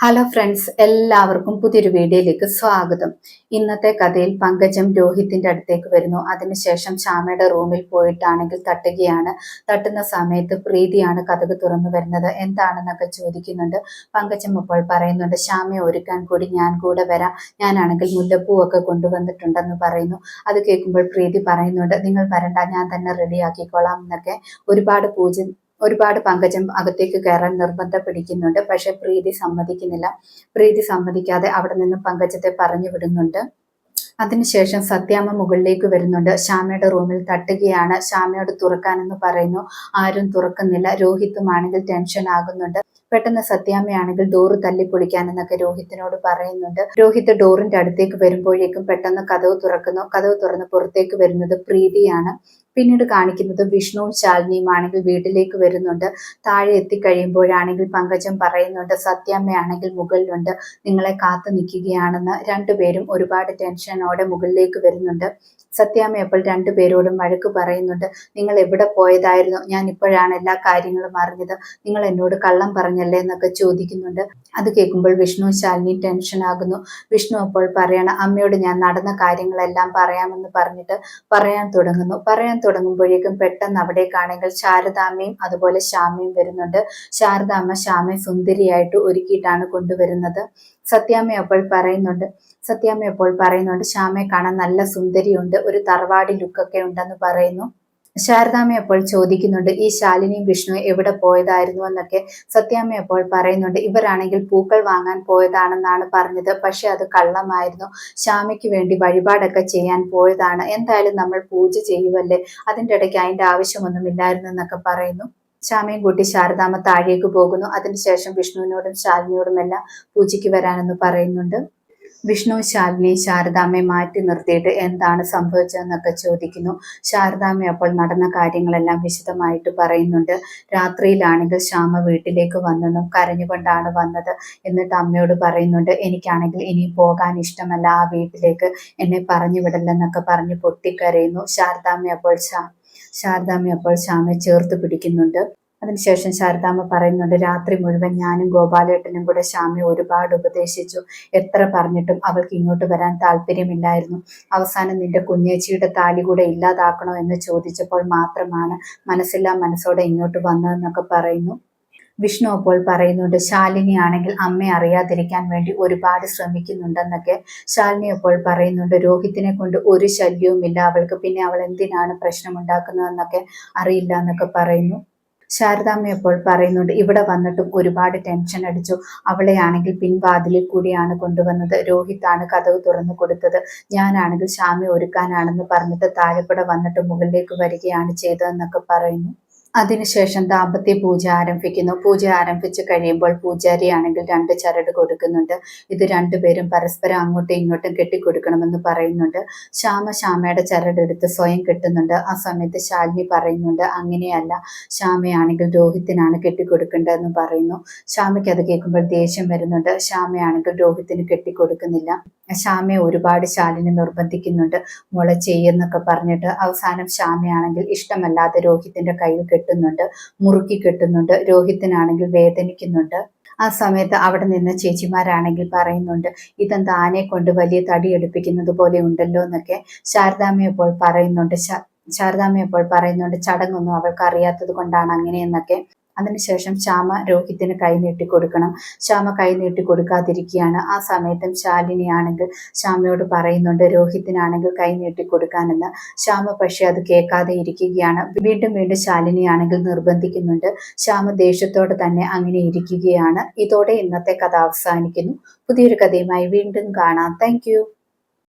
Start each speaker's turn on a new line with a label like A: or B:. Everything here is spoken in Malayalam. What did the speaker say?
A: ഹലോ ഫ്രണ്ട്സ് എല്ലാവർക്കും പുതിയൊരു വീഡിയോയിലേക്ക് സ്വാഗതം. ഇന്നത്തെ കഥയിൽ പങ്കജം രോഹിത്തിന്റെ അടുത്തേക്ക് വരുന്നു. അതിനുശേഷം ശ്യാമയുടെ റൂമിൽ പോയിട്ടാണെങ്കിൽ തട്ടുകയാണ്. തട്ടുന്ന സമയത്ത് പ്രീതിയാണ് കഥക് തുറന്നു വരുന്നത്. എന്താണെന്നൊക്കെ ചോദിക്കുന്നുണ്ട്. പങ്കജം അപ്പോൾ പറയുന്നുണ്ട് ശ്യാമയെ ഒരുക്കാൻ കൂടി ഞാൻ കൂടെ വരാം. ഞാനാണെങ്കിൽ മുല്ലപ്പൂവൊക്കെ കൊണ്ടുവന്നിട്ടുണ്ടെന്ന് പറയുന്നു. അത് കേൾക്കുമ്പോൾ പ്രീതി പറയുന്നുണ്ട് നിങ്ങൾ വരണ്ട ഞാൻ തന്നെ റെഡിയാക്കിക്കോളാം എന്നൊക്കെ. ഒരുപാട് പൂജ ഒരുപാട് പങ്കജം അകത്തേക്ക് കയറാൻ നിർബന്ധം പിടിക്കുന്നുണ്ട് പക്ഷെ പ്രീതി സമ്മതിക്കുന്നില്ല. പ്രീതി സമ്മതിക്കാതെ അവിടെ നിന്ന് പങ്കജത്തെ പറഞ്ഞു വിടുന്നുണ്ട്. അതിനുശേഷം സത്യാമ്മ മുകളിലേക്ക് വരുന്നുണ്ട്. ശ്യാമയുടെ റൂമിൽ തട്ടുകയാണ്. ശ്യാമയോട് തുറക്കാനെന്ന് പറയുന്നു. ആരും തുറക്കുന്നില്ല. രോഹിത്തുമാണെങ്കിൽ ടെൻഷൻ ആകുന്നുണ്ട്. പെട്ടെന്ന് സത്യാമ്മയാണെങ്കിൽ ഡോറ് തല്ലിപ്പൊളിക്കാനെന്നൊക്കെ രോഹിത്തിനോട് പറയുന്നുണ്ട്. രോഹിത് ഡോറിന്റെ അടുത്തേക്ക് വരുമ്പോഴേക്കും പെട്ടെന്ന് കഥവ് തുറക്കുന്നു. കഥവ് തുറന്ന് പുറത്തേക്ക് വരുന്നത് പ്രീതിയാണ്. പിന്നീട് കാണിക്കുന്നത് വിഷ്ണുവും ശാലിനിയും ആണെങ്കിൽ വീട്ടിലേക്ക് വരുന്നുണ്ട്. താഴെ എത്തിക്കഴിയുമ്പോഴാണെങ്കിൽ പങ്കജം പറയുന്നുണ്ട് സത്യാമ്മയാണെങ്കിൽ മുകളിലുണ്ട്. നിങ്ങളെ കാത്തു നിൽക്കുകയാണെന്ന്. രണ്ടുപേരും ഒരുപാട് ടെൻഷനോടെ മുകളിലേക്ക് വരുന്നുണ്ട്. സത്യാമ്മ അപ്പോൾ രണ്ടുപേരോടും വഴക്ക് പറയുന്നുണ്ട് നിങ്ങൾ എവിടെ പോയതായിരുന്നു? ഞാൻ ഇപ്പോഴാണ് എല്ലാ കാര്യങ്ങളും അറിഞ്ഞത്. നിങ്ങൾ എന്നോട് കള്ളം പറഞ്ഞല്ലേ? എന്നൊക്കെ ചോദിക്കുന്നുണ്ട്. അത് കേൾക്കുമ്പോൾ വിഷ്ണു ശാലിനി ടെൻഷൻ ആകുന്നു. വിഷ്ണു അപ്പോൾ പറയണം അമ്മയോട് ഞാൻ നടന്ന കാര്യങ്ങളെല്ലാം പറയാമെന്ന് പറഞ്ഞിട്ട് പറയാൻ തുടങ്ങുന്നു. പറയാൻ തുടങ്ങുമ്പോഴേക്കും പെട്ടെന്ന് അവിടേക്കാണെങ്കിൽ ശാരദാമ്മയും അതുപോലെ ശ്യാമയും വരുന്നുണ്ട്. ശാരദാമ്മ ശ്യാമയെ സുന്ദരിയായിട്ട് ഒരുക്കിയിട്ടാണ് കൊണ്ടുവരുന്നത്. സത്യാമ്മ അപ്പോൾ പറയുന്നുണ്ട് സത്യാമ്മ അപ്പോൾ പറയുന്നുണ്ട് ശ്യാമയെ കാണാൻ നല്ല സുന്ദരിയുണ്ട് ഒരു തറവാടി ലുക്കൊക്കെ ഉണ്ടെന്ന് പറയുന്നു. ശാരദാമ്മ അപ്പോൾ ചോദിക്കുന്നുണ്ട് ഈ ശാലിനിയും വിഷ്ണു എവിടെ പോയതായിരുന്നു? എന്നൊക്കെ സത്യാമ്മ അപ്പോൾ പറയുന്നുണ്ട് ഇവരാണെങ്കിൽ പൂക്കൾ വാങ്ങാൻ പോയതാണെന്നാണ് പറഞ്ഞത് പക്ഷെ അത് കള്ളമായിരുന്നു. ശ്യാമയ്ക്ക് വേണ്ടി വഴിപാടൊക്കെ ചെയ്യാൻ പോയതാണ്. എന്തായാലും നമ്മൾ പൂജ ചെയ്യുവല്ലേ? അതിന്റെ ഇടയ്ക്ക് അതിന്റെ ആവശ്യമൊന്നുമില്ലായിരുന്നു എന്നൊക്കെ പറയുന്നു. ശ്യാമയും കൂട്ടി ശാരദാമ്മ താഴേക്ക് പോകുന്നു. അതിനുശേഷം വിഷ്ണുവിനോടും ശാലിനിയോടും എല്ലാം പൂജയ്ക്ക് വരാനെന്ന് പറയുന്നുണ്ട്. വിഷ്ണു ശാലിനി ശാരദാമ്മയെ മാറ്റി നിർത്തിയിട്ട് എന്താണ് സംഭവിച്ചതെന്നൊക്കെ ചോദിക്കുന്നു. ശാരദാമ്മ അപ്പോൾ നടന്ന കാര്യങ്ങളെല്ലാം വിശദമായിട്ട് പറയുന്നുണ്ട്. രാത്രിയിലാണെങ്കിൽ ശ്യാമ വീട്ടിലേക്ക് വന്നെന്നും കരഞ്ഞുകൊണ്ടാണ് വന്നത് എന്നിട്ട് അമ്മയോട് പറയുന്നുണ്ട് എനിക്കാണെങ്കിൽ ഇനി പോകാൻ ഇഷ്ടമല്ല ആ വീട്ടിലേക്ക് എന്നെ പറഞ്ഞു വിടല്ലെന്നൊക്കെ പറഞ്ഞ് പൊട്ടിക്കരയുന്നു. ശാരദാമ്മ അപ്പോൾ ശാ ശാരദാമ്മ അപ്പോൾ ശ്യാമയെ ചേർത്ത് പിടിക്കുന്നുണ്ട്. അതിനുശേഷം ശാരദാമ്മ പറയുന്നുണ്ട് രാത്രി മുഴുവൻ ഞാനും ഗോപാലേട്ടനും കൂടെ ശ്യാമയെ ഒരുപാട് ഉപദേശിച്ചു. എത്ര പറഞ്ഞിട്ടും അവൾക്ക് ഇങ്ങോട്ട് വരാൻ താല്പര്യമില്ലായിരുന്നു. അവസാനം നിന്റെ കുഞ്ഞേച്ചിയുടെ താലി കൂടെ ഇല്ലാതാക്കണോ എന്ന് ചോദിച്ചപ്പോൾ മാത്രമാണ് മനസ്സില്ലാ മനസ്സോടെ ഇങ്ങോട്ട് വന്നതെന്നൊക്കെ പറയുന്നു. വിഷ്ണു അപ്പോൾ പറയുന്നുണ്ട് ശാലിനി ആണെങ്കിൽ അമ്മയെ അറിയാതിരിക്കാൻ വേണ്ടി ഒരുപാട് ശ്രമിക്കുന്നുണ്ടെന്നൊക്കെ ശാലിനി അപ്പോൾ പറയുന്നുണ്ട്. രോഹിത്തിനെ കൊണ്ട് ഒരു ശല്യവുമില്ല. അവൾക്ക് പിന്നെ അവൾ എന്തിനാണ് പ്രശ്നമുണ്ടാക്കുന്നതെന്നൊക്കെ അറിയില്ല എന്നൊക്കെ പറയുന്നു. ശാരദാമ്മ എപ്പോൾ പറയുന്നുണ്ട് ഇവിടെ വന്നിട്ടും ഒരുപാട് ടെൻഷൻ അടിച്ചു. അവളെയാണെങ്കിൽ പിൻവാതിലിൽ കൂടിയാണ് കൊണ്ടുവന്നത്. രോഹിത്താണ് കഥവ് തുറന്നു കൊടുത്തത്. ഞാനാണെങ്കിൽ ശ്യാമി ഒരുക്കാനാണെന്ന് പറഞ്ഞിട്ട് താഴെപ്പട വന്നിട്ട് മുകളിലേക്ക് വരികയാണ് ചെയ്തതെന്നൊക്കെ പറയുന്നു. അതിനുശേഷം ദാമ്പത്യ പൂജ ആരംഭിക്കുന്നു. പൂജ ആരംഭിച്ചു കഴിയുമ്പോൾ പൂജാരിയാണെങ്കിൽ രണ്ട് ചരട് കൊടുക്കുന്നുണ്ട്. ഇത് രണ്ടുപേരും പരസ്പരം അങ്ങോട്ടും ഇങ്ങോട്ടും കെട്ടിക്കൊടുക്കണമെന്ന് പറയുന്നുണ്ട്. ശ്യാമ ശ്യാമയുടെ ചരടെടുത്ത് സ്വയം കെട്ടുന്നുണ്ട്. ആ സമയത്ത് ശാലിനി പറയുന്നുണ്ട് അങ്ങനെയല്ല ശ്യാമയാണെങ്കിൽ രോഹിത്തിനാണ് കെട്ടിക്കൊടുക്കേണ്ടതെന്ന് പറയുന്നു. ശ്യാമയ്ക്ക് അത് കേൾക്കുമ്പോൾ ദേഷ്യം വരുന്നുണ്ട്. ശ്യാമയാണെങ്കിൽ രോഹിത്തിന് കെട്ടിക്കൊടുക്കുന്നില്ല. ശ്യാമയെ ഒരുപാട് ശാലിനി നിർബന്ധിക്കുന്നുണ്ട്. മുള ചെയ്യെന്നൊക്കെ പറഞ്ഞിട്ട് അവസാനം ശ്യാമയാണെങ്കിൽ ഇഷ്ടമല്ലാതെ രോഹിത്തിന്റെ കയ്യിൽ കെട്ടുന്നുണ്ട് മുറുക്കി കെട്ടുന്നുണ്ട് രോഹിത്തിനാണെങ്കിൽ വേദനിക്കുന്നുണ്ട്. ആ സമയത്ത് അവിടെ നിന്ന് ചേച്ചിമാരാണെങ്കിൽ പറയുന്നുണ്ട് ഇതെന്താ ആനയെ കൊണ്ട് വലിയ തടി എടുപ്പിക്കുന്നത് പോലെ ഉണ്ടല്ലോ എന്നൊക്കെ. ശാരദാമ്മയപ്പോൾ പറയുന്നുണ്ട് ശാരദാമ്മയപ്പോൾ പറയുന്നുണ്ട് ചടങ്ങൊന്നും അവൾക്ക് അറിയാത്തത് കൊണ്ടാണ് അങ്ങനെയെന്നൊക്കെ. അതിനുശേഷം ശ്യാമ രോഹിത്തിന് കൈ നീട്ടി കൊടുക്കണം. ശ്യാമ കൈ നീട്ടി കൊടുക്കാതിരിക്കുകയാണ്. ആ സമയത്തും ശാലിനിയാണെങ്കിൽ ശ്യാമയോട് പറയുന്നുണ്ട് രോഹിത്തിനാണെങ്കിൽ കൈ നീട്ടി കൊടുക്കാനെന്ന്. ശ്യാമ പക്ഷെ അത് കേൾക്കാതെ ഇരിക്കുകയാണ്. വീണ്ടും വീണ്ടും ശാലിനിയാണെങ്കിൽ നിർബന്ധിക്കുന്നുണ്ട്. ശ്യാമ ദേഷ്യത്തോടെ തന്നെ അങ്ങനെ ഇരിക്കുകയാണ്. ഇതോടെ ഇന്നത്തെ കഥ അവസാനിക്കുന്നു. പുതിയൊരു കഥയുമായി വീണ്ടും കാണാം. താങ്ക്